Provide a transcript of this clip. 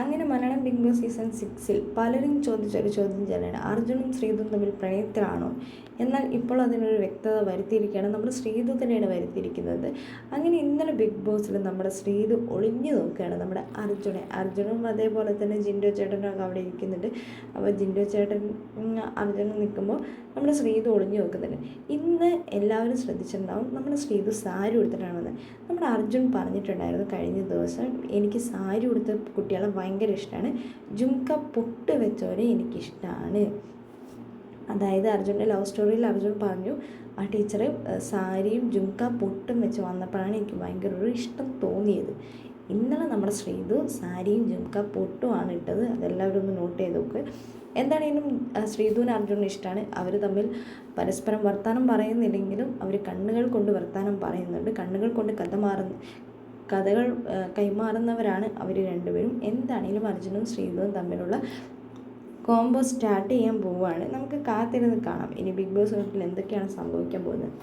അങ്ങനെ Malayalam big boss season സിക്സിൽ പലരും ചോദിച്ചൊരു ചോദ്യം ചെല്ലാണ് അർജുനും ശ്രീതും തമ്മിൽ പ്രണയത്തിലാണോ? എന്നാൽ ഇപ്പോൾ അതിനൊരു വ്യക്തത വരുത്തിയിരിക്കുകയാണ് നമ്മുടെ ശ്രീതു തന്നെയാണ് വരുത്തിയിരിക്കുന്നത്. അങ്ങനെ ഇന്നലെ ബിഗ് ബോസിൽ നമ്മുടെ ശ്രീതു ഒളിഞ്ഞു നോക്കുകയാണ് നമ്മുടെ അർജുനെ. അർജുനും അതേപോലെ തന്നെ ജിൻഡോ ചേട്ടനൊക്കെ അവിടെ ഇരിക്കുന്നുണ്ട്. അപ്പോൾ ജിൻഡോ ചേട്ടൻ അർജുനും നിൽക്കുമ്പോൾ നമ്മുടെ ശ്രീതു ഒളിഞ്ഞു നോക്കുന്നുണ്ട്. ഇന്ന് എല്ലാവരും ശ്രദ്ധിച്ചിട്ടുണ്ടാവും നമ്മുടെ ശ്രീതു സാരി ഉടുത്തിട്ടാണ് വന്നത് നമ്മുടെ അർജുൻ പറഞ്ഞിട്ടുണ്ടായിരുന്നു കഴിഞ്ഞ ദിവസം എനിക്ക് സാരി കൊടുത്ത കുട്ടികളെ ഭയങ്കര ഇഷ്ടമാണ് ജുംക പൊട്ട് വെച്ചവരെ എനിക്കിഷ്ടമാണ് അതായത് അർജുന്റെ ലവ് സ്റ്റോറിയിൽ അർജുൻ പറഞ്ഞു ആ ടീച്ചർ സാരിയും ജുംക പൊട്ടും വെച്ച് വന്നപ്പോഴാണ് എനിക്ക് ഭയങ്കര ഒരു ഇഷ്ടം തോന്നിയത്. ഇന്നലെ നമ്മുടെ ശ്രീതു സാരിയും ജുംക പൊട്ടുമാണ് ഇട്ടത്. അതെല്ലാവരും ഒന്ന് നോട്ട് ചെയ്ത് നോക്ക്. എന്താണെങ്കിലും ആ, ശ്രീധുവിന് അർജുനും ഇഷ്ടമാണ് അവർ തമ്മിൽ പരസ്പരം വർത്തമാനം പറയുന്നില്ലെങ്കിലും അവർ കണ്ണുകൾ കൊണ്ട് വർത്തമാനം പറയുന്നുണ്ട്. കണ്ണുകൾ കൊണ്ട് കഥ മാറുന്ന. കഥകൾ കൈമാറുന്നവരാണ് അവർ രണ്ടുപേരും. എന്താണെങ്കിലും അർജുനും ശ്രീധുവും തമ്മിലുള്ള കോംബോ സ്റ്റാർട്ട് ചെയ്യാൻ പോവുകയാണ് നമുക്ക് കാത്തിരുന്ന് കാണാം. ഇനി ബിഗ് ബോസ് വീട്ടിൽ എന്തൊക്കെയാണ് സംഭവിക്കാൻ പോകുന്നത്?